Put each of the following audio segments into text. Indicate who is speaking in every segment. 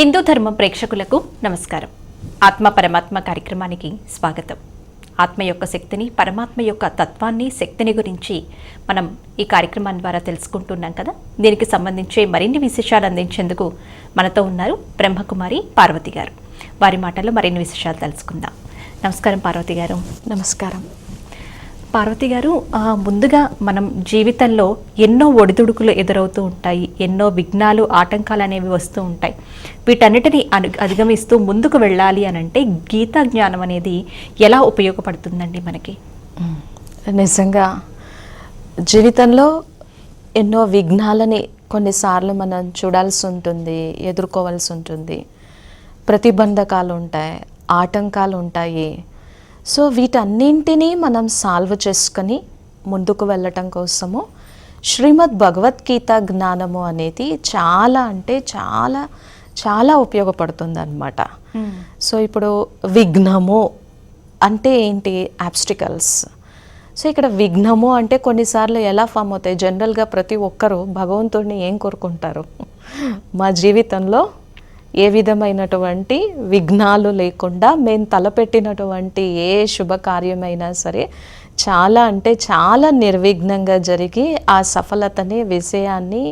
Speaker 1: హిందూ ధర్మం ప్రేక్షకులకు నమస్కారం. ఆత్మ పరమాత్మ కార్యక్రమానికి స్వాగతం. ఆత్మ యొక్క శక్తిని పరమాత్మ యొక్క తత్వాన్ని శక్తిని గురించి మనం ఈ కార్యక్రమం ద్వారా తెలుసుకుంటున్నాం కదా? దీనికి సంబంధించి మరిన్ని విశేషాలు అందించేందుకు మనతో ఉన్నారు బ్రహ్మకుమారి పార్వతి గారు. వారి మాటల్లో మరిన్ని విశేషాలు తెలుసుకుందాం. నమస్కారం పార్వతి గారు.
Speaker 2: నమస్కారం.
Speaker 1: పార్వతి గారు ముందుగా మనం జీవితంలో ఎన్నో ఒడిదుడుకులు ఎదురవుతూ ఉంటాయి ఎన్నో విఘ్నాలు ఆటంకాలు అనేవి వస్తూ ఉంటాయి. వీటన్నిటిని అను అధిగమిస్తూ ముందుకు వెళ్ళాలి అని అంటే గీతా జ్ఞానం అనేది ఎలా ఉపయోగపడుతుందండి మనకి?
Speaker 2: నిజంగా జీవితంలో ఎన్నో విఘ్నాలని కొన్నిసార్లు మనం చూడాల్సి ఉంటుంది ఎదుర్కోవాల్సి ఉంటుంది. ప్రతిబంధకాలు ఉంటాయి ఆటంకాలు ఉంటాయి సో వీటన్నింటినీ మనం సాల్వ్ చేసుకొని ముందుకు వెళ్ళటం కోసము. శ్రీమద్ భగవద్గీత జ్ఞానము అనేది చాలా అంటే చాలా చాలా ఉపయోగపడుతుంది అనమాట సో ఇప్పుడు విఘ్నము అంటే ఏంటి? ఆబ్స్టికల్స్ సో ఇక్కడ విఘ్నము అంటే కొన్నిసార్లు ఎలా ఫామ్ అవుతాయి? జనరల్గా ప్రతి ఒక్కరూ భగవంతుడిని ఏం కోరుకుంటారు? మా జీవితంలో ఏ విధమైనటువంటి విఘ్నాలు లేకుండా మేము తలపెట్టినటువంటి ఏ శుభకార్యమైనా సరే చాలా అంటే చాలా నిర్విఘ్నంగా జరిగి ఆ సఫలతని విజయాన్ని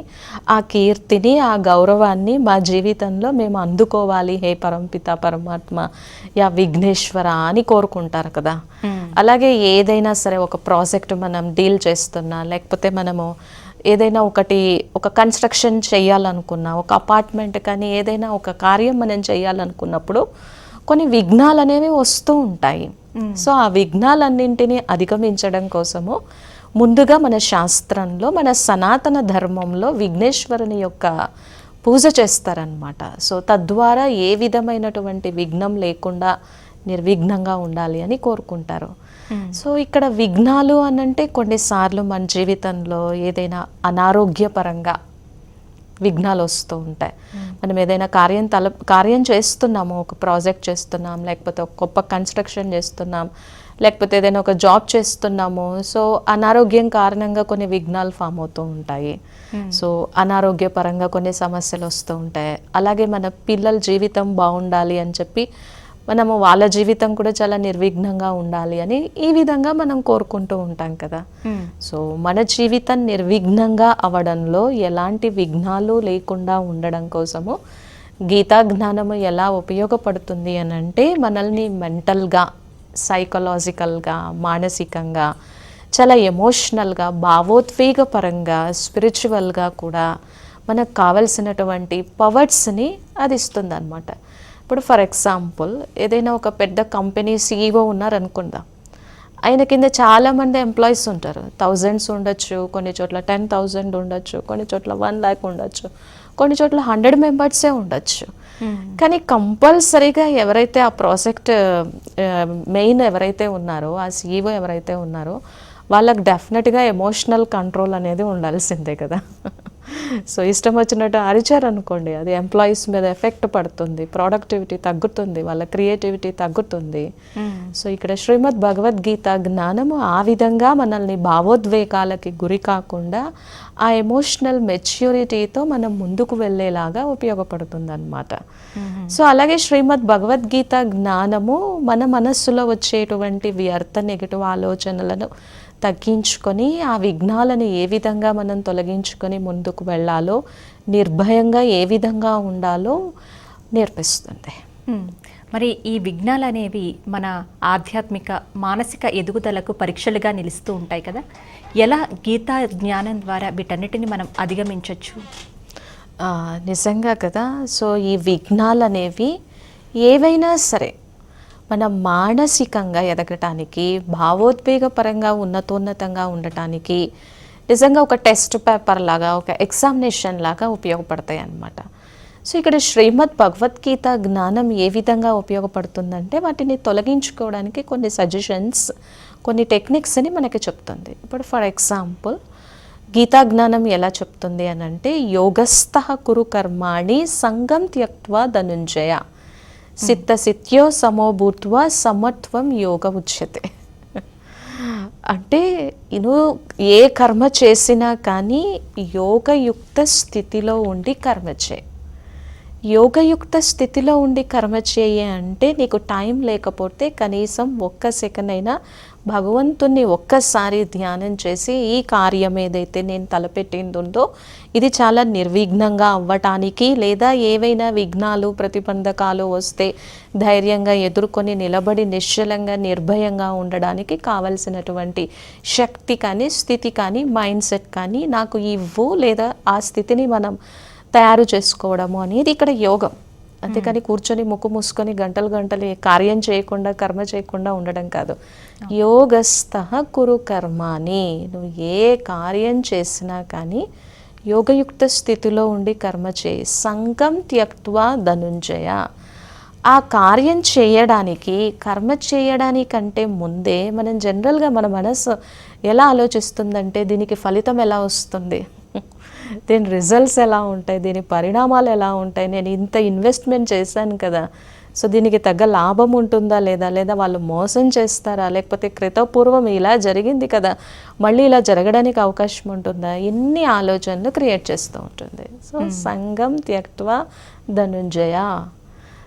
Speaker 2: ఆ కీర్తిని ఆ గౌరవాన్ని మా జీవితంలో మేము అందుకోవాలి. హే పరంపిత పరమాత్మ యా విఘ్నేశ్వర అని కోరుకుంటారు కదా. అలాగే ఏదైనా సరే ఒక ప్రాజెక్ట్ మనం డీల్ చేస్తున్నా లేకపోతే మనము ఏదైనా ఒకటి ఒక కన్స్ట్రక్షన్ చేయాలనుకున్నా ఒక అపార్ట్మెంట్ కానీ ఏదైనా ఒక కార్యం మనం చేయాలనుకున్నప్పుడు కొన్ని విఘ్నాలు అనేవి వస్తూ ఉంటాయి. సో ఆ విఘ్నాలన్నింటినీ అధిగమించడం కోసము ముందుగా మన శాస్త్రంలో మన సనాతన ధర్మంలో విఘ్నేశ్వరుని యొక్క పూజ చేస్తారనమాట సో తద్వారా ఏ విధమైనటువంటి విఘ్నం లేకుండా నిర్విఘ్నంగా ఉండాలి అని కోరుకుంటారు. సో ఇక్కడ విఘ్నాలు అనంటే కొన్నిసార్లు మన జీవితంలో ఏదైనా అనారోగ్యపరంగా విఘ్నాలు వస్తూ ఉంటాయి. మనం ఏదైనా కార్యం తల కార్యం చేస్తున్నాము ఒక ప్రాజెక్ట్ చేస్తున్నాం లేకపోతే ఒక గొప్ప కన్స్ట్రక్షన్ చేస్తున్నాం లేకపోతే ఏదైనా ఒక జాబ్ చేస్తున్నాము సో అనారోగ్యం కారణంగా కొన్ని విఘ్నాలు ఫామ్ అవుతూ ఉంటాయి. సో అనారోగ్యపరంగా కొన్ని సమస్యలు వస్తూ ఉంటాయి. అలాగే మన పిల్లల జీవితం బాగుండాలి అని చెప్పి మనము వాళ్ళ జీవితం కూడా చాలా నిర్విఘ్నంగా ఉండాలి అని ఈ విధంగా మనం కోరుకుంటూ ఉంటాం కదా. సో మన జీవితం నిర్విఘ్నంగా అవడంలో ఎలాంటి విఘ్నాలు లేకుండా ఉండడం కోసము గీతా జ్ఞానము ఎలా ఉపయోగపడుతుంది అని అంటే మనల్ని మెంటల్గా సైకలాజికల్గా మానసికంగా చాలా ఎమోషనల్గా భావోద్వేగపరంగా స్పిరిచువల్గా కూడా మనకు కావలసినటువంటి పవర్స్ని అది ఇస్తుంది అనమాట ఇప్పుడు ఫర్ ఎగ్జాంపుల్ ఏదైనా ఒక పెద్ద కంపెనీ సీఈఓ ఉన్నారనుకుందాం. ఆయన కింద చాలామంది ఎంప్లాయీస్ ఉంటారు. థౌజండ్స్ ఉండొచ్చు కొన్ని చోట్ల టెన్ థౌజండ్ ఉండొచ్చు కొన్ని చోట్ల వన్ ల్యాక్ ఉండొచ్చు కొన్ని చోట్ల హండ్రెడ్ మెంబర్సే ఉండొచ్చు. కానీ కంపల్సరీగా ఎవరైతే ఆ ప్రాజెక్ట్ మెయిన్ ఎవరైతే ఉన్నారో ఆ సీఈఓ ఎవరైతే ఉన్నారో వాళ్ళకి డెఫినెట్గా ఎమోషనల్ కంట్రోల్ అనేది ఉండాల్సిందే కదా. సో ఇష్టం వచ్చినట్టు అరిచారు అనుకోండి అది ఎంప్లాయీస్ మీద ఎఫెక్ట్ పడుతుంది ప్రొడక్టివిటీ తగ్గుతుంది వాళ్ళ క్రియేటివిటీ తగ్గుతుంది. సో ఇక్కడ శ్రీమద్ భగవద్గీత జ్ఞానము ఆ విధంగా మనల్ని భావోద్వేగాలకి గురి కాకుండా ఆ ఎమోషనల్ మెచ్యూరిటీతో మనం ముందుకు వెళ్ళేలాగా ఉపయోగపడుతుంది అనమాట సో అలాగే శ్రీమద్ భగవద్గీత జ్ఞానము మన మనస్సులో వచ్చేటువంటి వ్యర్థ నెగిటివ్ ఆలోచనలను తగ్గించుకొని ఆ విఘ్నాలను ఏ విధంగా మనం తొలగించుకొని ముందుకు వెళ్ళాలో నిర్భయంగా ఏ విధంగా ఉండాలో నేర్పిస్తుంది.
Speaker 1: మరి ఈ విఘ్నాలు అనేవి మన ఆధ్యాత్మిక మానసిక ఎదుగుదలకు పరీక్షలుగా నిలుస్తూ ఉంటాయి కదా? ఎలా గీతా జ్ఞానం ద్వారా వీటన్నిటిని మనం అధిగమించవచ్చు
Speaker 2: నిజంగా కదా. సో ఈ విఘ్నాలు అనేవి ఏవైనా సరే మనం మానసికంగా ఎదగటానికి భావోద్వేగపరంగా ఉన్నతోన్నతంగా ఉండటానికి నిజంగా ఒక టెస్ట్ పేపర్ లాగా ఒక ఎగ్జామినేషన్ లాగా ఉపయోగపడతాయి అన్నమాట. సో ఇక్కడ శ్రీమద్ భగవద్గీత జ్ఞానం ఏ విధంగా ఉపయోగపడుతుందంటే వాటిని తొలగించుకోవడానికి కొన్ని సజెషన్స్ కొన్ని టెక్నిక్స్ని మనకి చెప్తుంది. ఇప్పుడు ఫర్ ఎగ్జాంపుల్ గీతా జ్ఞానం ఎలా చెప్తుంది అని అంటే యోగస్థ కురు కర్మాణి సంగం త్యక్వ ధనుంజయ. సిద్ధ సిత్యో సమో సమత్వం యోగ ఉచ్యతే. అంటే ఇను ఏ కర్మ చేసినా కానీ యోగయుక్త స్థితిలో ఉండి కర్మ చేయి. యోగయుక్త స్థితిలో ఉండి కర్మ చేయి అంటే నీకు టైం లేకపోతే కనీసం ఒక్క సెకండ్ అయినా భగవంతుణ్ణి ఒక్కసారి ధ్యానం చేసి ఈ కార్యం ఏదైతే నేను తలపెట్టింది ఉందో ఇది చాలా నిర్విఘ్నంగా అవ్వటానికి లేదా ఏవైనా విఘ్నాలు ప్రతిబంధకాలు వస్తే ధైర్యంగా ఎదుర్కొని నిలబడి నిశ్చలంగా నిర్భయంగా ఉండడానికి కావలసినటువంటి శక్తి కానీ స్థితి కానీ మైండ్ సెట్ కానీ నాకు ఇవ్వు లేదా ఆ స్థితిని మనం తయారు చేసుకోవడము అనేది ఇక్కడ యోగం. అంతేకాని కూర్చొని ముక్కు మూసుకొని గంటలు గంటలు కార్యం చేయకుండా కర్మ చేయకుండా ఉండడం కాదు. యోగస్థ కురు కర్మాని. నువ్వు ఏ కార్యం చేసినా కానీ యోగయుక్త స్థితిలో ఉండి కర్మ చేయి. సంకం త్యక్వా ధనుంజయ. ఆ కార్యం చేయడానికి కర్మ చేయడానికంటే ముందే మనం జనరల్గా మన మనసు ఎలా ఆలోచిస్తుందంటే దీనికి ఫలితం ఎలా వస్తుంది? దీని రిజల్ట్స్ ఎలా ఉంటాయి? దీని పరిణామాలు ఎలా ఉంటాయి? నేను ఇంత ఇన్వెస్ట్మెంట్ చేశాను కదా. సో దీనికి తగ్గ లాభం ఉంటుందా లేదా? లేదా వాళ్ళు మోసం చేస్తారా? లేకపోతే క్రితపూర్వం ఇలా జరిగింది కదా. మళ్ళీ ఇలా జరగడానికి అవకాశం ఉంటుందా? ఇన్ని ఆలోచనలు క్రియేట్ చేస్తూ ఉంటుంది. సో సంగం త్యక్వా ధనుంజయ.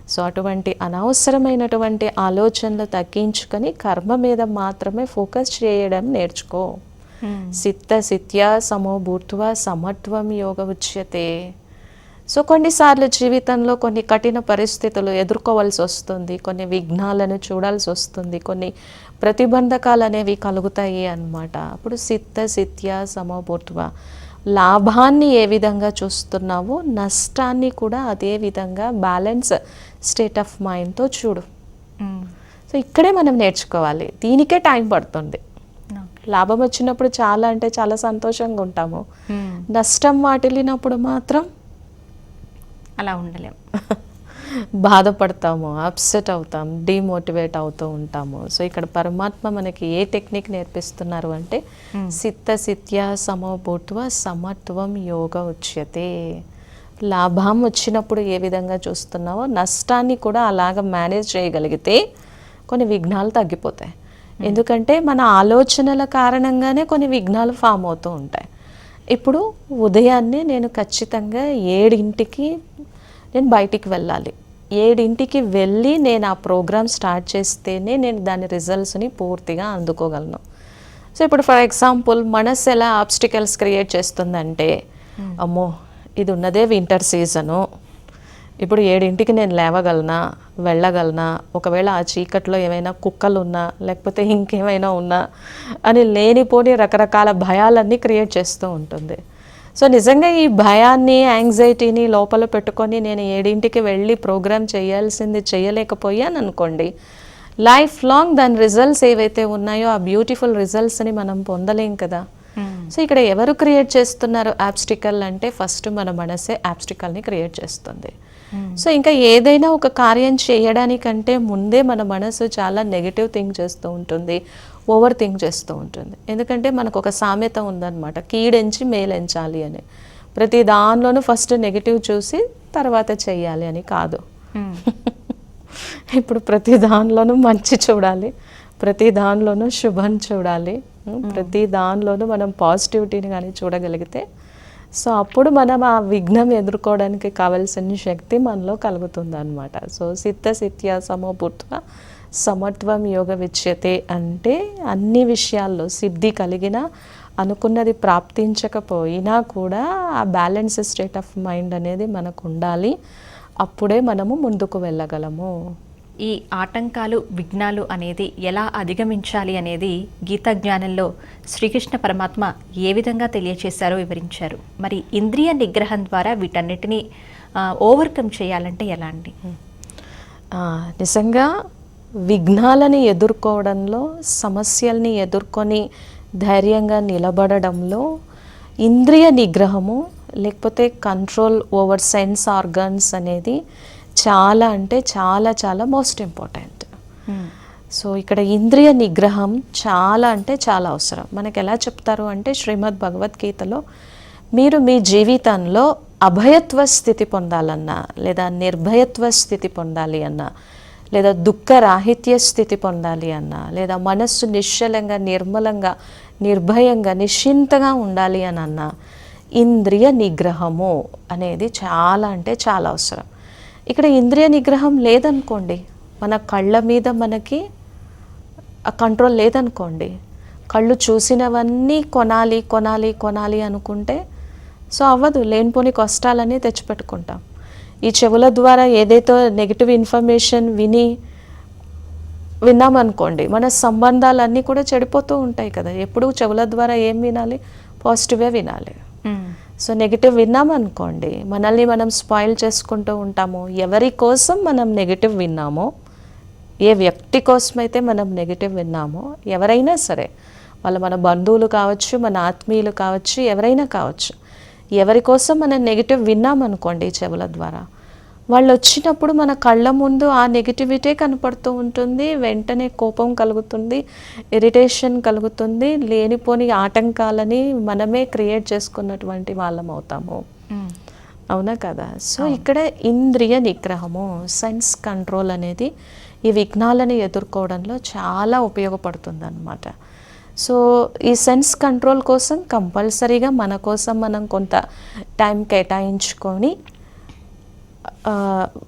Speaker 2: సో అటువంటి అనవసరమైనటువంటి ఆలోచనలు తగ్గించుకొని కర్మ మీద మాత్రమే ఫోకస్ చేయడం నేర్చుకో. సిత్య సమో భూత్వ సమత్వం యోగ ఉచ్యతే సో కొన్నిసార్లు జీవితంలో కొన్ని కఠిన పరిస్థితులు ఎదుర్కోవాల్సి వస్తుంది. కొన్ని విఘ్నాలను చూడాల్సి వస్తుంది. కొన్ని ప్రతిబంధకాలు అనేవి కలుగుతాయి అన్నమాట. అప్పుడు సిద్ధ సిత్య సమభూత్వ లాభాన్ని ఏ విధంగా చూస్తున్నావో నష్టాన్ని కూడా అదే విధంగా బ్యాలెన్స్ స్టేట్ ఆఫ్ మైండ్తో చూడు. సో ఇక్కడే మనం నేర్చుకోవాలి. దీనికే టైం పడుతుంది. లాభం వచ్చినప్పుడు చాలా అంటే చాలా సంతోషంగా ఉంటాము. నష్టం వాటిల్లినప్పుడు మాత్రం
Speaker 1: అలా ఉండలేం.
Speaker 2: బాధపడతాము అప్సెట్ అవుతాం డిమోటివేట్ అవుతూ ఉంటాము. సో ఇక్కడ పరమాత్మ మనకి ఏ టెక్నిక్ నేర్పిస్తున్నారు అంటే సిద్ధ సిత్య సమభూత్వ సమత్వం యోగ ఉచ్యతే. లాభం వచ్చినప్పుడు ఏ విధంగా చూస్తున్నావో నష్టాన్ని కూడా అలాగ మేనేజ్ చేయగలిగితే కొన్ని విఘ్నాలు తగ్గిపోతాయి. ఎందుకంటే మన ఆలోచనల కారణంగానే కొన్ని విఘ్నాలు ఫామ్ అవుతూ ఉంటాయి. ఇప్పుడు ఉదయాన్నే నేను ఖచ్చితంగా ఏడింటికి నేను బయటికి వెళ్ళాలి. ఏడింటికి వెళ్ళి నేను ఆ ప్రోగ్రామ్ స్టార్ట్ చేస్తేనే నేను దాని రిజల్ట్స్ని పూర్తిగా అందుకోగలను. సో ఇప్పుడు ఫర్ ఎగ్జాంపుల్ మనసు ఎలా ఆబ్స్టికల్స్ క్రియేట్ చేస్తుందంటే అమ్మో ఇది ఉన్నదే వింటర్ సీజను. ఇప్పుడు ఏడింటికి నేను లేవగలనా వెళ్ళగలనా? ఒకవేళ ఆ చీకట్లో ఏమైనా కుక్కలు ఉన్నా లేకపోతే ఇంకేమైనా ఉన్నా అని లేనిపోని రకరకాల భయాలన్నీ క్రియేట్ చేస్తూ ఉంటుంది. సో నిజంగా ఈ భయాన్ని యాంగ్జైటీని లోపల పెట్టుకొని నేను ఏడింటికి వెళ్ళి ప్రోగ్రామ్ చేయాల్సింది చేయలేకపోయాను అనుకోండి లైఫ్ లాంగ్ దాని రిజల్ట్స్ ఏవైతే ఉన్నాయో ఆ బ్యూటిఫుల్ రిజల్ట్స్ని మనం పొందలేం కదా. సో ఇక్కడ ఎవరు క్రియేట్ చేస్తున్నారు యాప్స్టికల్ అంటే ఫస్ట్ మన మనసే యాప్స్టికల్ని క్రియేట్ చేస్తుంది. సో ఇంకా ఏదైనా ఒక కార్యం చేయడానికంటే ముందే మన మనసు చాలా నెగిటివ్ థింక్ చేస్తూ ఉంటుంది ఓవర్ థింక్ చేస్తూ ఉంటుంది. ఎందుకంటే మనకు ఒక సామెత ఉందన్నమాట కీడెంచి మేలెంచాలి అని. ప్రతి దానిలోనూ ఫస్ట్ నెగిటివ్ చూసి తర్వాత చెయ్యాలి అని కాదు. ఇప్పుడు ప్రతి దానిలోనూ మంచి చూడాలి ప్రతి దానిలోనూ శుభం చూడాలి. ప్రతి దానిలోనూ మనం పాజిటివిటీని కానీ చూడగలిగితే సో అప్పుడు మనం ఆ విఘ్నం ఎదుర్కోవడానికి కావలసిన శక్తి మనలో కలుగుతుంది అనమాట సో సిద్ధ సిత్య సమభూత్వ సమత్వం యోగ విచ్యతే అంటే అన్ని విషయాల్లో సిద్ధి కలిగిన అనుకున్నది ప్రాప్తించకపోయినా కూడా ఆ బ్యాలెన్స్ స్టేట్ ఆఫ్ మైండ్ అనేది మనకు ఉండాలి. అప్పుడే మనము ముందుకు వెళ్ళగలము.
Speaker 1: ఈ ఆటంకాలు విఘ్నాలు అనేది ఎలా అధిగమించాలి అనేది గీతా జ్ఞానంలో శ్రీకృష్ణ పరమాత్మ ఏ విధంగా తెలియచేశారో వివరించారు. మరి ఇంద్రియ నిగ్రహం ద్వారా వీటన్నిటిని ఓవర్కమ్ చేయాలంటే ఎలా అండి?
Speaker 2: నిజంగా విఘ్నాలని ఎదుర్కోవడంలో సమస్యల్ని ఎదుర్కొని ధైర్యంగా నిలబడడంలో ఇంద్రియ నిగ్రహము లేకపోతే కంట్రోల్ ఓవర్ సెన్స్ ఆర్గన్స్ అనేది చాలా అంటే చాలా చాలా మోస్ట్ ఇంపార్టెంట్ సో ఇక్కడ ఇంద్రియ నిగ్రహం చాలా అంటే చాలా అవసరం. మనకి ఎలా చెప్తారు అంటే శ్రీమద్ భగవద్గీతలో మీరు మీ జీవితంలో అభయత్వ స్థితి పొందాలన్నా లేదా నిర్భయత్వ స్థితి పొందాలి అన్నా లేదా దుఃఖ రాహిత్య స్థితి పొందాలి అన్నా లేదా మనస్సు నిశ్చలంగా నిర్మలంగా నిర్భయంగా నిశ్చింతగా ఉండాలి అని అన్నా ఇంద్రియ నిగ్రహము అనేది చాలా అంటే చాలా అవసరం. ఇక్కడ ఇంద్రియ నిగ్రహం లేదనుకోండి మన కళ్ళ మీద మనకి ఆ కంట్రోల్ లేదనుకోండి కళ్ళు చూసినవన్నీ కొనాలి కొనాలి కొనాలి అనుకుంటే సో అవ్వదు లేనిపోని కష్టాలన్నీ తెచ్చిపెట్టుకుంటాం. ఈ చెవుల ద్వారా ఏదైతే నెగిటివ్ ఇన్ఫర్మేషన్ విని విన్నామనుకోండి మన సంబంధాలన్నీ కూడా చెడిపోతూ ఉంటాయి కదా. ఎప్పుడు చెవుల ద్వారా ఏం వినాలి? పాజిటివే వినాలి. సో నెగిటివ్ విన్నామనుకోండి మనల్ని మనం స్పాయిల్ చేసుకుంటూ ఉంటాము. ఎవరి కోసం మనం నెగిటివ్ విన్నామో ఏ వ్యక్తి కోసమైతే మనం నెగిటివ్ విన్నామో ఎవరైనా సరే వాళ్ళు మన బంధువులు కావచ్చు మన ఆత్మీయులు కావచ్చు ఎవరైనా కావచ్చు ఎవరి కోసం మనం నెగిటివ్ విన్నామనుకోండి చెవుల ద్వారా వాళ్ళు వచ్చినప్పుడు మన కళ్ళ ముందు ఆ నెగిటివిటీ కనపడుతూ ఉంటుంది. వెంటనే కోపం కలుగుతుంది ఇరిటేషన్ కలుగుతుంది. లేనిపోని ఆటంకాలని మనమే క్రియేట్ చేసుకున్నటువంటి వాళ్ళం అవుతాము. అవునా కదా? సో ఇక్కడ ఇంద్రియ నిగ్రహము సెన్స్ కంట్రోల్ అనేది ఈ విఘ్నాలని ఎదుర్కోవడంలో చాలా ఉపయోగపడుతుంది అనమాట సో ఈ సెన్స్ కంట్రోల్ కోసం కంపల్సరీగా మన కోసం మనం కొంత టైం కేటాయించుకొని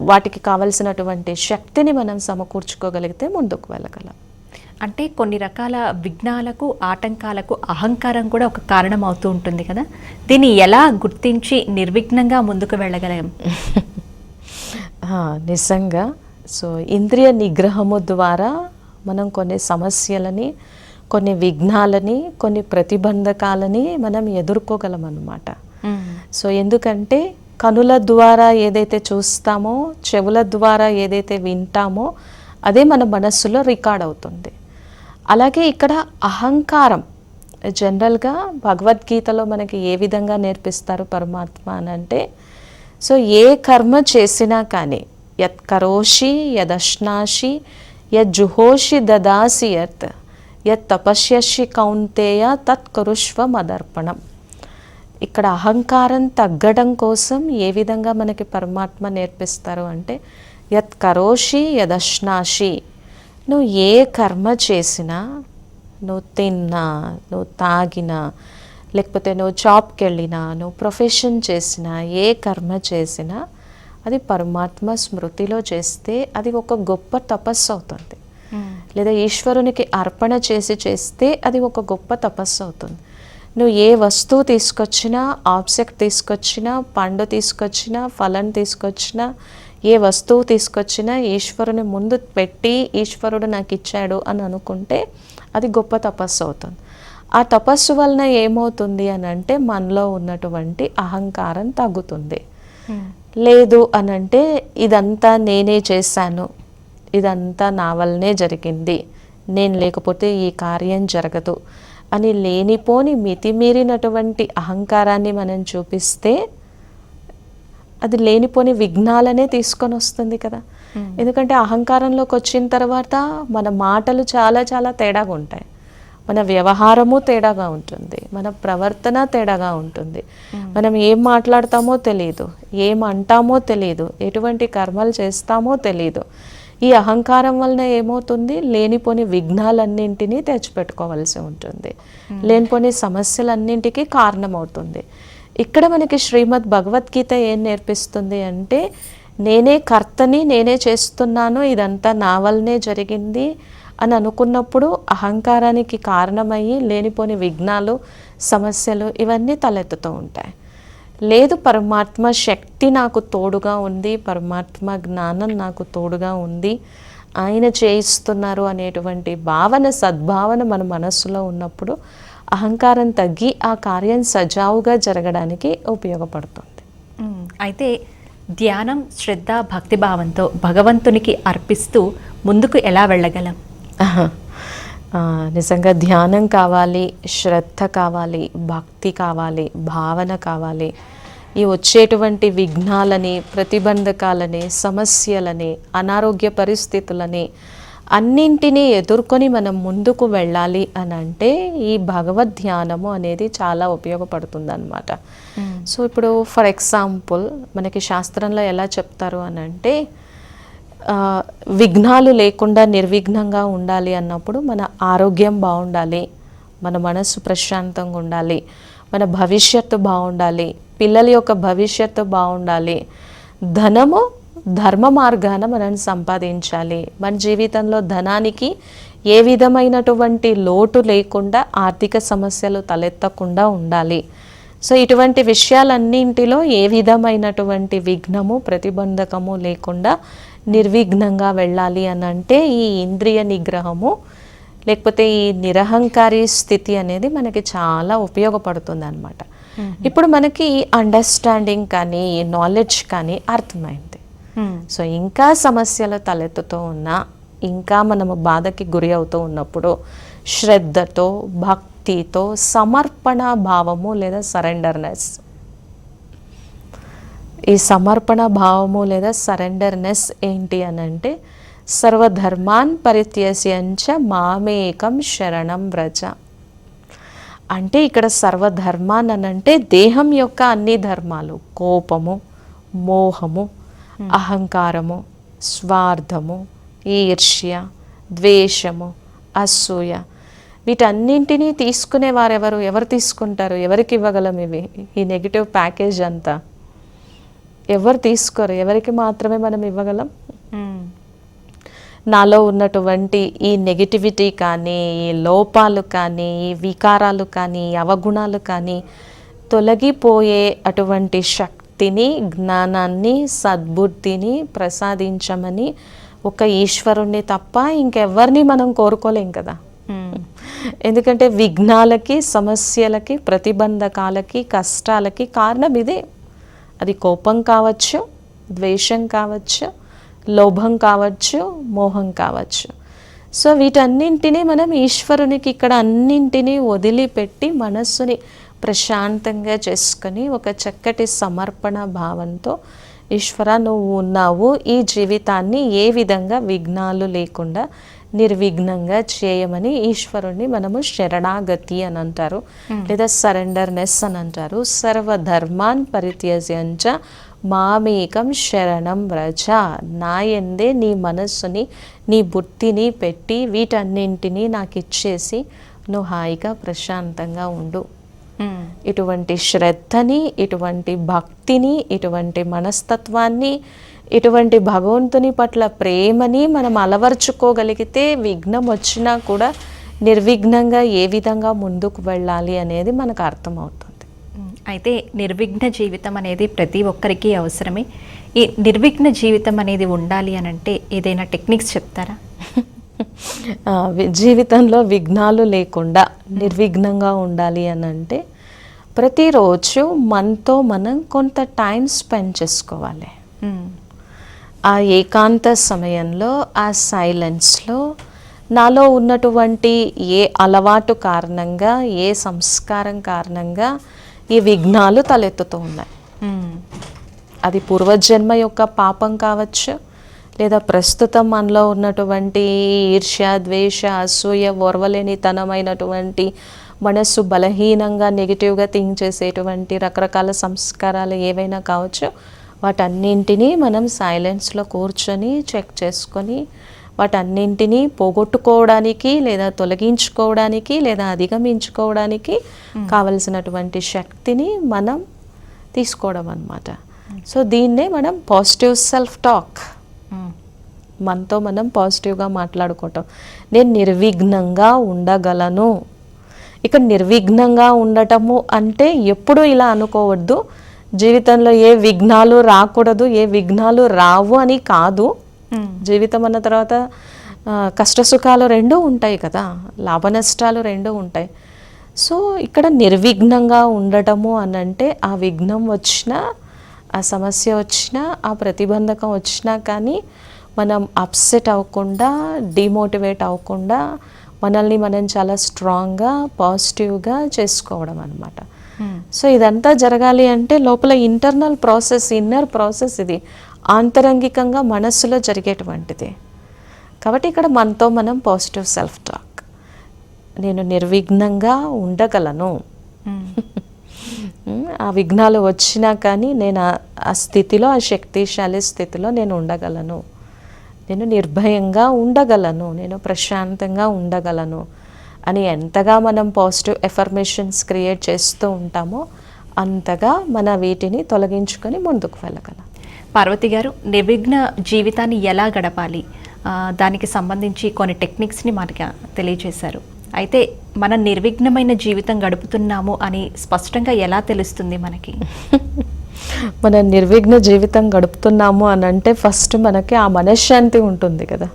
Speaker 2: వాటికి కావలసినటువంటి శక్తిని మనం సమకూర్చుకోగలిగితే ముందుకు వెళ్ళగలం.
Speaker 1: అంటే కొన్ని రకాల విఘ్నాలకు ఆటంకాలకు అహంకారం కూడా ఒక కారణం అవుతూ ఉంటుంది కదా? దీన్ని ఎలా గుర్తించి నిర్విఘ్నంగా ముందుకు వెళ్ళగలం?
Speaker 2: నిజంగా. సో ఇంద్రియ నిగ్రహము ద్వారా మనం కొన్ని సమస్యలని కొన్ని విఘ్నాలని కొన్ని ప్రతిబంధకాలని మనం ఎదుర్కోగలం అన్నమాట సో ఎందుకంటే కనుల ద్వారా ఏదైతే చూస్తామో చెవుల ద్వారా ఏదైతే వింటామో అదే మన మనస్సులో రికార్డ్ అవుతుంది. అలాగే ఇక్కడ అహంకారం జనరల్గా భగవద్గీతలో మనకి ఏ విధంగా నేర్పిస్తారు పరమాత్మ అని అంటే సో ఏ కర్మ చేసినా కానీ యత్ కరోషి యదశ్నాషి యజ్జుహోషి దదాసి యత్ యత్ తపస్యషి కౌంతేయ తత్ కురుష్వ మదర్పణం. ఇక్కడ అహంకారం తగ్గడం కోసం ఏ విధంగా మనకి పరమాత్మ నేర్పిస్తారు అంటే యత్ కరోషి యదశ్నాషి నువ్వు ఏ కర్మ చేసినా నువ్వు తిన్నా నువ్వు తాగినా లేకపోతే నువ్వు జాబ్కి వెళ్ళినా నువ్వు ప్రొఫెషన్ చేసినా ఏ కర్మ చేసినా అది పరమాత్మ స్మృతిలో చేస్తే అది ఒక గొప్ప తపస్సు అవుతుంది. లేదా ఈశ్వరునికి అర్పణ చేసి చేస్తే అది ఒక గొప్ప తపస్సు అవుతుంది. నువ్వు ఏ వస్తువు తీసుకొచ్చినా ఆబ్జెక్ట్ తీసుకొచ్చినా పండు తీసుకొచ్చినా ఫలం తీసుకొచ్చినా ఏ వస్తువు తీసుకొచ్చినా ఈశ్వరుని ముందు పెట్టి ఈశ్వరుడు నాకు ఇచ్చాడు అని అనుకుంటే అది గొప్ప తపస్సు అవుతుంది. ఆ తపస్సు వలన ఏమవుతుంది అని అంటే మనలో ఉన్నటువంటి అహంకారం తగ్గుతుంది. లేదు అని అంటే ఇదంతా నేనే చేశాను ఇదంతా నా వల్లనే జరిగింది నేను లేకపోతే ఈ కార్యం జరగదు అని లేనిపోని మితిమీరినటువంటి అహంకారాన్ని మనం చూపిస్తే అది లేనిపోని విఘ్నాలనే తీసుకొని వస్తుంది కదా. ఎందుకంటే అహంకారంలోకి వచ్చిన తర్వాత మన మాటలు చాలా చాలా తేడాగా ఉంటాయి. మన వ్యవహారము తేడాగా ఉంటుంది. మన ప్రవర్తన తేడాగా ఉంటుంది. మనం ఏం మాట్లాడతామో తెలియదు ఏం అంటామో తెలియదు ఎటువంటి కర్మలు చేస్తామో తెలియదు ఈ అహంకారం వలన ఏమవుతుంది? లేనిపోని విఘ్నాలన్నింటినీ తెచ్చిపెట్టుకోవాల్సి ఉంటుంది. లేనిపోని సమస్యలన్నింటికి కారణమవుతుంది. ఇక్కడ మనకి శ్రీమద్ భగవద్గీత ఏం నేర్పిస్తుంది అంటే నేనే కర్తని నేనే చేస్తున్నాను ఇదంతా నా వల్లనే జరిగింది అని అనుకున్నప్పుడు అహంకారానికి కారణమయ్యి లేనిపోని విఘ్నాలు సమస్యలు ఇవన్నీ తలెత్తుతూ ఉంటాయి. లేదు పరమాత్మ శక్తి నాకు తోడుగా ఉంది పరమాత్మ జ్ఞానం నాకు తోడుగా ఉంది. ఆయన చేయిస్తున్నారు అనేటువంటి భావన సద్భావన మన మనస్సులో ఉన్నప్పుడు అహంకారం తగ్గి ఆ కార్యం సజావుగా జరగడానికి ఉపయోగపడుతుంది.
Speaker 1: అయితే ధ్యానం శ్రద్ధ భక్తిభావంతో భగవంతునికి అర్పిస్తూ ముందుకు ఎలా వెళ్ళగలం?
Speaker 2: నిజంగా ధ్యానం కావాలి శ్రద్ధ కావాలి భక్తి కావాలి భావన కావాలి. ఈ వచ్చేటువంటి విఘ్నాలని ప్రతిబంధకాలని సమస్యలని అనారోగ్య పరిస్థితులని అన్నింటినీ ఎదుర్కొని మనం ముందుకు వెళ్ళాలి అని అంటే ఈ భగవద్ ధ్యానము అనేది చాలా ఉపయోగపడుతుంది అనమాట సో ఇప్పుడు ఫర్ ఎగ్జాంపుల్ మనకి శాస్త్రంలో ఎలా చెప్తారు అని అంటే విఘ్నాలు లేకుండా నిర్విఘ్నంగా ఉండాలి అన్నప్పుడు మన ఆరోగ్యం బాగుండాలి మన మనస్సు ప్రశాంతంగా ఉండాలి మన భవిష్యత్తు బాగుండాలి పిల్లల యొక్క భవిష్యత్తు బాగుండాలి. ధనము ధర్మ మార్గాన మనం సంపాదించాలి. మన జీవితంలో ధనానికి ఏ విధమైనటువంటి లోటు లేకుండా ఆర్థిక సమస్యలు తలెత్తకుండా ఉండాలి. సో ఇటువంటి విషయాలన్నింటిలో ఏ విధమైనటువంటి విఘ్నము ప్రతిబంధకము లేకుండా నిర్విఘ్నంగా వెళ్ళాలి అని అంటే ఈ ఇంద్రియ నిగ్రహము లేకపోతే ఈ నిరహంకారి స్థితి అనేది మనకి చాలా ఉపయోగపడుతుంది అనమాట ఇప్పుడు మనకి అండర్స్టాండింగ్ కానీ నాలెడ్జ్ కానీ అర్థమైంది. సో ఇంకా సమస్యలు తలెత్తుతూ ఉన్నా ఇంకా మనము బాధకి గురి అవుతూ ఉన్నప్పుడు శ్రద్ధతో భక్తితో సమర్పణ భావము లేదా సరెండర్నెస్ ఈ సమర్పణ భావము లేదా సరెండర్నెస్ ఏంటి అని అంటే సర్వధర్మాన్ పరిత్యస్యంచ మామేకం శరణం వ్రజ. అంటే ఇక్కడ సర్వధర్మాన్ అని అంటే దేహం యొక్క అన్ని ధర్మాలు కోపము మోహము అహంకారము స్వార్థము ఈర్ష్య ద్వేషము అసూయ. వీటన్నింటినీ తీసుకునే వారెవరు ఎవరు తీసుకుంటారు? ఎవరికి ఇవ్వగలం ఇవి? ఈ నెగిటివ్ ప్యాకేజ్ అంతా? ఎవరు తీసుకోరు ఎవరికి మాత్రమే మనం ఇవ్వగలం. నాలో ఉన్నటువంటి ఈ నెగిటివిటీ కానీ ఈ లోపాలు కానీ ఈ వికారాలు కానీ ఈ అవగుణాలు కానీ తొలగిపోయే అటువంటి శక్తిని జ్ఞానాన్ని సద్బుద్ధిని ప్రసాదించమని ఒక ఈశ్వరుణ్ణి తప్ప ఇంకెవ్వరిని మనం కోరుకోలేం కదా. ఎందుకంటే విఘ్నాలకి సమస్యలకి ప్రతిబంధకాలకి కష్టాలకి కారణం ఇదే అది కోపం కావచ్చు ద్వేషం కావచ్చు లోభం కావచ్చు మోహం కావచ్చు. సో వీటన్నింటినీ మనం ఈశ్వరునికి ఇక్కడ అన్నింటినీ వదిలిపెట్టి మనస్సుని ప్రశాంతంగా చేసుకొని ఒక చక్కటి సమర్పణ భావంతో ఈశ్వర నువ్వు ఉన్నావు. ఈ జీవితాన్ని ఏ విధంగా విఘ్నాలు లేకుండా నిర్విఘ్నంగా చేయమని ఈశ్వరుణ్ణి మనము శరణాగతి అని అంటారు. లేదా సరెండర్నెస్ అని అంటారు. సర్వధర్మాన్ పరిత్యజ్యంచ మామేకం శరణం వ్రజ. నా ఎందే నీ మనస్సుని నీ బుద్ధిని పెట్టి వీటన్నింటినీ నాకు ఇచ్చేసి నువ్వు హాయిగా ప్రశాంతంగా ఉండు. ఇటువంటి శ్రద్ధని ఇటువంటి భక్తిని ఇటువంటి మనస్తత్వాన్ని ఇటువంటి భగవంతుని పట్ల ప్రేమని మనం అలవర్చుకోగలిగితే విఘ్నం వచ్చినా కూడా నిర్విఘ్నంగా ఏ విధంగా ముందుకు వెళ్ళాలి అనేది మనకు అర్థమవుతుంది.
Speaker 1: మ్మ్. అయితే నిర్విఘ్న జీవితం అనేది ప్రతి ఒక్కరికి అవసరమే. ఈ నిర్విఘ్న జీవితం అనేది ఉండాలి అని అంటే ఏదైనా టెక్నిక్స్ చెప్తారా?
Speaker 2: జీవితంలో విఘ్నాలు లేకుండా నిర్విఘ్నంగా ఉండాలి అని అంటే ప్రతిరోజు మనతో మనం కొంత టైం స్పెండ్ చేసుకోవాలి. ఆ ఏకాంత సమయంలో ఆ సైలెన్స్లో నాలో ఉన్నటువంటి ఏ అలవాటు కారణంగా ఏ సంస్కారం కారణంగా ఈ విఘ్నాలు తలెత్తుతూ ఉన్నాయి. అది పూర్వజన్మ యొక్క పాపం కావచ్చు లేదా ప్రస్తుతం మనలో ఉన్నటువంటి ఈర్ష్య ద్వేష అసూయ ఓర్వలేనితనమైనటువంటి మనస్సు బలహీనంగా నెగిటివ్గా థింక్ చేసేటువంటి రకరకాల సంస్కారాలు ఏవైనా కావచ్చు వాటన్నింటినీ మనం సైలెన్స్లో కూర్చొని చెక్ చేసుకొని వాటన్నింటినీ పోగొట్టుకోవడానికి లేదా తొలగించుకోవడానికి లేదా అధిగమించుకోవడానికి కావలసినటువంటి శక్తిని మనం తీసుకోవడం అన్నమాట సో దీన్నే మనం పాజిటివ్ సెల్ఫ్ టాక్. మనతో మనం పాజిటివ్గా మాట్లాడుకోవటం. నేను నిర్విఘ్నంగా ఉండగలను. ఇక నిర్విఘ్నంగా ఉండటము అంటే ఎప్పుడు ఇలా అనుకోవద్దు. జీవితంలో ఏ విఘ్నాలు రాకూడదు ఏ విఘ్నాలు రావు అని కాదు. జీవితం అన్న తర్వాత ఆ, కష్ట సుఖాలు రెండూ ఉంటాయి కదా. లాభ నష్టాలు రెండూ ఉంటాయి. సో ఇక్కడ నిర్విఘ్నంగా ఉండటము అని అంటే ఆ విఘ్నం వచ్చినా ఆ సమస్య వచ్చినా ఆ ప్రతిబంధకం వచ్చినా కానీ మనం అప్సెట్ అవ్వకుండా డిమోటివేట్ అవ్వకుండా మనల్ని మనం చాలా స్ట్రాంగ్గా పాజిటివ్గా చేసుకోవడం అనమాట. సో ఇదంతా జరగాలి అంటే లోపల ఇంటర్నల్ ప్రాసెస్ ఇన్నర్ ప్రాసెస్ ఇది. ఆంతరంగికంగా మనస్సులో జరిగేటువంటిది. కాబట్టి ఇక్కడ మనతో మనం పాజిటివ్ సెల్ఫ్ టాక్ నేను నిర్విఘ్నంగా ఉండగలను. ఆ విఘ్నాలు వచ్చినా కానీ నేను ఆ- స్థితిలో ఆ శక్తిశాలి స్థితిలో నేను ఉండగలను. నేను నిర్భయంగా ఉండగలను. నేను ప్రశాంతంగా ఉండగలను అని ఎంతగా మనం పాజిటివ్ ఎఫర్మేషన్స్ క్రియేట్ చేస్తూ ఉంటామో అంతగా మన వీటిని తొలగించుకొని ముందుకు వెళ్ళగలం.
Speaker 1: పార్వతి గారు నిర్విఘ్న జీవితాన్ని ఎలా గడపాలి? దానికి సంబంధించి కొన్ని టెక్నిక్స్ని మనకి తెలియజేశారు. అయితే మనం నిర్విఘ్నమైన జీవితం గడుపుతున్నాము అని స్పష్టంగా ఎలా తెలుస్తుంది మనకి?
Speaker 2: మన నిర్విఘ్న జీవితం గడుపుతున్నాము అని అంటే ఫస్ట్ మనకి ఆ మనశ్శాంతి ఉంటుంది కదా.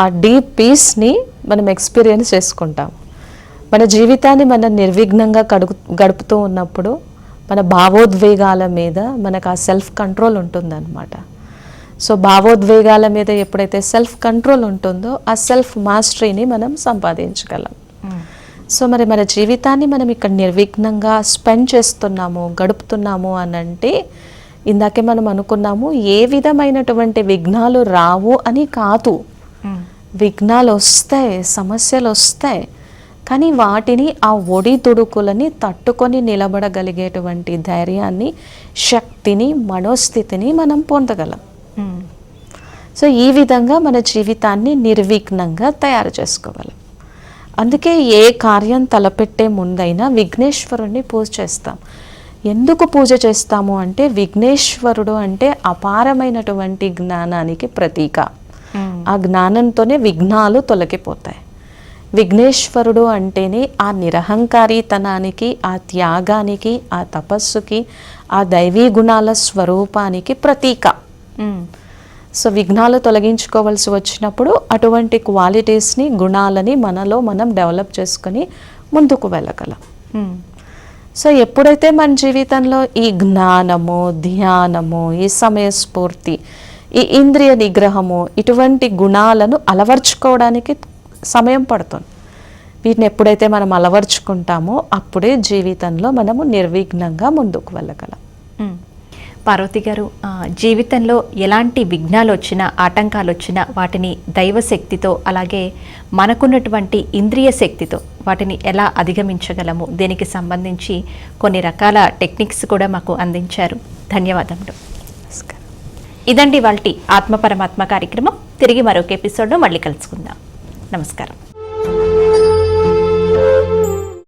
Speaker 2: ఆ డీప్ పీస్ని మనం ఎక్స్పీరియన్స్ చేసుకుంటాం మన జీవితాన్ని మనం నిర్విఘ్నంగా గడుపు గడుపుతూ ఉన్నప్పుడు మన భావోద్వేగాల మీద మనకు ఆ సెల్ఫ్ కంట్రోల్ ఉంటుందన్నమాట. సో భావోద్వేగాల మీద ఎప్పుడైతే సెల్ఫ్ కంట్రోల్ ఉంటుందో ఆ సెల్ఫ్ మాస్టరీని మనం సంపాదించగలం
Speaker 1: మ్మ్.
Speaker 2: సో మరి మన జీవితాన్ని మనం ఇక్కడ నిర్విఘ్నంగా స్పెండ్ చేస్తున్నాము గడుపుతున్నాము అని అంటే ఇందాకే మనం అనుకున్నాము ఏ విధమైనటువంటి విఘ్నాలు రావు అని కాదు
Speaker 1: మ్మ్.
Speaker 2: విఘ్నాలు వస్తాయి సమస్యలు వస్తాయి కానీ వాటిని ఆ ఒడిదుడుకులని తట్టుకొని నిలబడగలిగేటువంటి ధైర్యాన్ని శక్తిని మనోస్థితిని మనం పొందగలం. సో ఈ విధంగా మన జీవితాన్ని నిర్విఘ్నంగా తయారు చేసుకోగలం అందుకే ఏ కార్యం తలపెట్టే ముందైనా విఘ్నేశ్వరుణ్ణి పూజ చేస్తాం. ఎందుకు పూజ చేస్తాము అంటే విఘ్నేశ్వరుడు అంటే అపారమైనటువంటి జ్ఞానానికి ప్రతీక.
Speaker 1: మ్మ్.
Speaker 2: ఆ జ్ఞానంతోనే విఘ్నాలు తొలగిపోతాయి. విఘ్నేశ్వరుడు అంటేనే ఆ నిరహంకారీతనానికి ఆ త్యాగానికి ఆ తపస్సుకి ఆ దైవీ గుణాల స్వరూపానికి ప్రతీక.
Speaker 1: మ్మ్.
Speaker 2: సో విఘ్నాలు తొలగించుకోవాల్సి వచ్చినప్పుడు అటువంటి క్వాలిటీస్ని గుణాలని మనలో మనం డెవలప్ చేసుకొని ముందుకు వెళ్ళగలం. సో ఎప్పుడైతే మన జీవితంలో ఈ జ్ఞానము ధ్యానము ఈ సమయస్ఫూర్తి ఈ ఇంద్రియ నిగ్రహము ఇటువంటి గుణాలను అలవర్చుకోవడానికి సమయం పడుతుంది వీటిని ఎప్పుడైతే మనం అలవర్చుకుంటామో అప్పుడే జీవితంలో మనము నిర్విఘ్నంగా ముందుకు వెళ్ళగలం.
Speaker 1: పార్వతి గారు జీవితంలో ఎలాంటి విఘ్నాలు వచ్చినా ఆటంకాలు వచ్చినా వాటిని దైవశక్తితో అలాగే మనకున్నటువంటి ఇంద్రియ శక్తితో వాటిని ఎలా అధిగమించగలము? దీనికి సంబంధించి కొన్ని రకాల టెక్నిక్స్ కూడా మాకు అందించారు. ధన్యవాదములు.
Speaker 2: నమస్కారం.
Speaker 1: ఇదండి వాళ్ళ ఆత్మ పరమాత్మ కార్యక్రమం. తిరిగి మరొక ఎపిసోడ్లో మళ్ళీ కలుసుకుందాం. నమస్కారం.